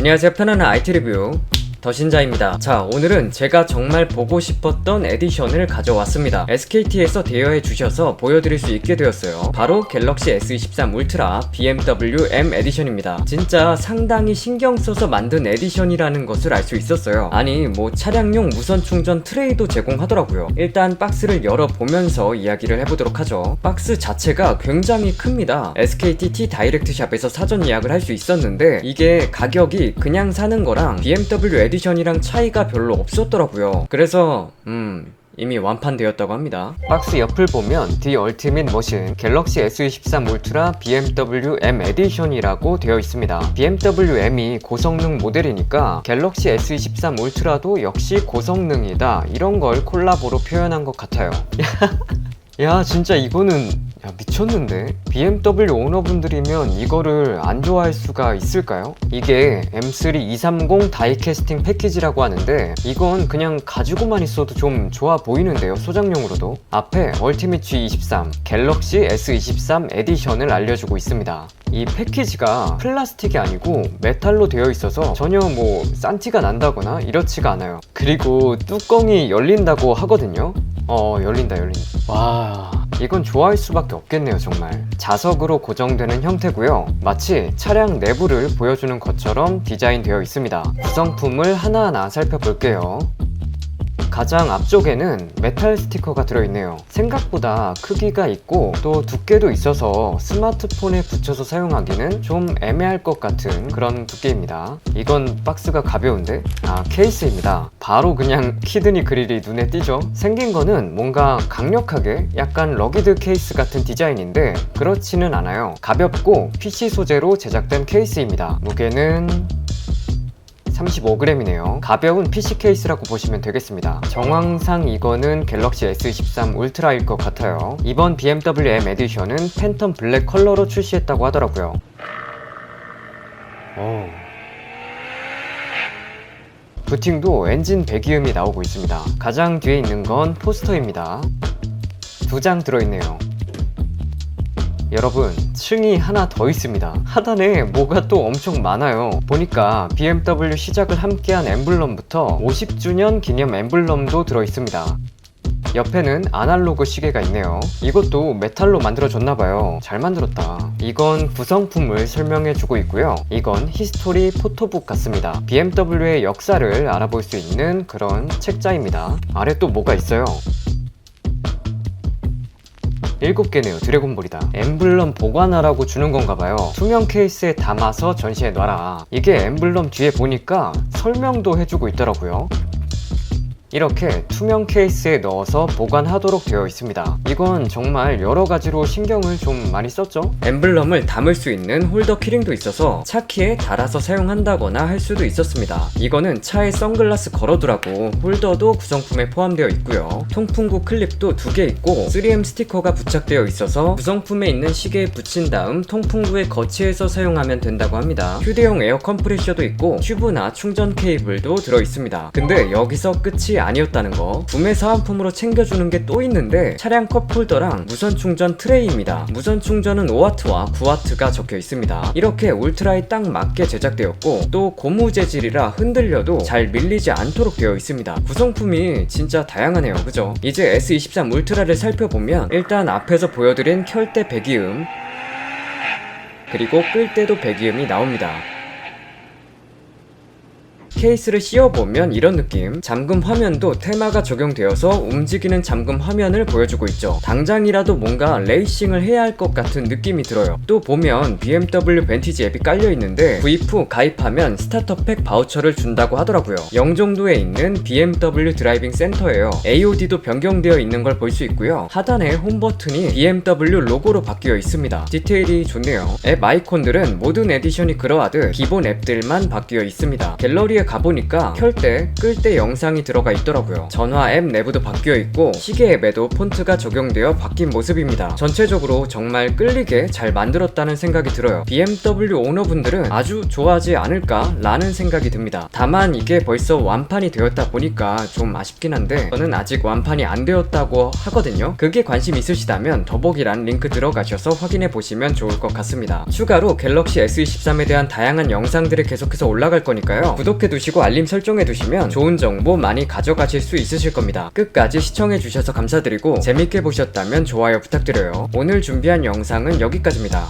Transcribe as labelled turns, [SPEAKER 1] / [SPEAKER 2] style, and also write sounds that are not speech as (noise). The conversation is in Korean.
[SPEAKER 1] 안녕하세요. 편안한 IT 리뷰 더신자입니다. 자, 오늘은 제가 정말 보고 싶었던 에디션을 가져왔습니다. SKT에서 대여해 주셔서 보여드릴 수 있게 되었어요. 바로 갤럭시 S23 울트라 BMW M 에디션입니다. 진짜 상당히 신경 써서 만든 에디션이라는 것을 알 수 있었어요. 아니, 뭐 차량용 무선 충전 트레이도 제공하더라고요. 일단 박스를 열어보면서 이야기를 해보도록 하죠. 박스 자체가 굉장히 큽니다. SKT T 다이렉트 샵에서 사전 예약을 할 수 있었는데 이게 가격이 그냥 사는 거랑 BMW 에디션이랑 차이가 별로 없었더라고요. 그래서 음 이미 완판되었다고 합니다. 박스 옆을 보면 The Ultimate Motion 갤럭시 S23 울트라 BMW M 에디션이라고 되어 있습니다. BMW M이 고성능 모델이니까 갤럭시 S23 울트라도 역시 고성능이다 이런 걸 콜라보로 표현한 것 같아요. (laughs) 야 진짜 이거는 야 미쳤는데? BMW 오너분들이면 이거를 안 좋아할 수가 있을까요? 이게 M3 230 다이캐스팅 패키지라고 하는데 이건 그냥 가지고만 있어도 좀 좋아 보이는데요 소장용으로도. 앞에 얼티밋 G23 갤럭시 S23 에디션을 알려주고 있습니다. 이 패키지가 플라스틱이 아니고 메탈로 되어 있어서 전혀 뭐 싼티가 난다거나 이렇지가 않아요. 그리고 뚜껑이 열린다고 하거든요. 어 열린다 열린다. 와 이건 좋아할 수밖에 없겠네요 정말. 자석으로 고정되는 형태고요. 마치 차량 내부를 보여주는 것처럼 디자인되어 있습니다. 구성품을 하나하나 살펴볼게요 가장 앞쪽에는 메탈 스티커가 들어있네요. 생각보다 크기가 있고 또 두께도 있어서 스마트폰에 붙여서 사용하기는 좀 애매할 것 같은 그런 두께입니다. 이건 박스가 가벼운데? 아, 케이스입니다. 바로 그냥 (laughs) 키드니 그릴이 눈에 띄죠? 생긴 거는 뭔가 강력하게 약간 러기드 케이스 같은 디자인인데 그렇지는 않아요. 가볍고 PC 소재로 제작된 케이스입니다. 무게는 35g이네요. 가벼운 PC 케이스라고 보시면 되겠습니다. 정황상 이거는 갤럭시 S23 울트라일 것 같아요. 이번 BMW M 에디션은 팬텀 블랙 컬러로 출시했다고 하더라고요. 오. 부팅도 엔진 배기음이 나오고 있습니다. 가장 뒤에 있는 건 포스터입니다. 두 장 들어있네요. 여러분 층이 하나 더 있습니다. 하단에 뭐가 또 엄청 많아요. 보니까 BMW 시작을 함께한 엠블럼부터 50주년 기념 엠블럼도 들어 있습니다. 옆에는 아날로그 시계가 있네요. 이것도 메탈로 만들어졌나봐요. 잘 만들었다. 이건 구성품을 설명해주고 있고요. 이건 히스토리 포토북 같습니다. BMW의 역사를 알아볼 수 있는 그런 책자입니다. 아래 또 뭐가 있어요 일곱 개네요. 드래곤볼이다. 엠블럼 보관하라고 주는 건가 봐요. 투명 케이스에 담아서 전시해 놔라. 이게 엠블럼 뒤에 보니까 설명도 해주고 있더라고요 이렇게 투명 케이스에 넣어서 보관하도록 되어 있습니다. 이건 정말 여러 가지로 신경을 좀 많이 썼죠. 엠블럼을 담을 수 있는 홀더 키링도 있어서 차 키에 달아서 사용한다거나 할 수도 있었습니다. 이거는 차에 선글라스 걸어두라고 홀더도 구성품에 포함되어 있고요. 통풍구 클립도 두 개 있고 3M 스티커가 부착되어 있어서 구성품에 있는 시계에 붙인 다음 통풍구에 거치해서 사용하면 된다고 합니다. 휴대용 에어 컴프레셔도 있고 튜브나 충전 케이블도 들어 있습니다. 근데 여기서 끝이 아니었다는 거. 구매 사은품으로 챙겨주는 게 또 있는데 차량 컵 홀더랑 무선 충전 트레이입니다. 무선 충전은 5W와 9W가 적혀 있습니다. 이렇게 울트라에 딱 맞게 제작되었고 또 고무 재질이라 흔들려도 잘 밀리지 않도록 되어 있습니다. 구성품이 진짜 다양하네요. 그죠? 이제 S23 울트라를 살펴보면 일단 앞에서 보여드린 켤 때 배기음 그리고 끌 때도 배기음이 나옵니다 케이스를 씌워보면 이런 느낌. 잠금 화면도 테마가 적용되어서 움직이는 잠금 화면을 보여주고 있죠. 당장이라도 뭔가 레이싱을 해야 할 것 같은 느낌이 들어요. 또 보면 BMW 벤티지 앱이 깔려있는데 구입 후 가입하면 스타터팩 바우처를 준다고 하더라고요. 영종도에 있는 BMW 드라이빙 센터예요. AOD도 변경되어 있는 걸 볼 수 있고요. 하단에 홈 버튼이 BMW 로고로 바뀌어 있습니다. 디테일이 좋네요. 앱 아이콘들은 모든 에디션이 그러하듯 기본 앱들만 바뀌어 있습니다. 갤러리에 가보니까 켤 때, 끌 때 영상이 들어가 있더라고요. 전화 앱 내부도 바뀌어 있고 시계 앱에도 폰트가 적용되어 바뀐 모습입니다. 전체적으로 정말 끌리게 잘 만들었다는 생각이 들어요. BMW 오너분들은 아주 좋아하지 않을까 라는 생각이 듭니다. 다만 이게 벌써 완판이 되었다 보니까 좀 아쉽긴 한데 저는 아직 완판이 안 되었다고 하거든요. 그게 관심 있으시다면 더보기란 링크 들어가셔서 확인해 보시면 좋을 것 같습니다. 추가로 갤럭시 S23에 대한 다양한 영상들이 계속해서 올라갈 거니까요. 구독해 두 시고 알림 설정해 두시면 좋은 정보 많이 가져가실 수 있으실 겁니다. 끝까지 시청해 주셔서 감사드리고 재밌게 보셨다면 좋아요 부탁드려요. 오늘 준비한 영상은 여기까지입니다.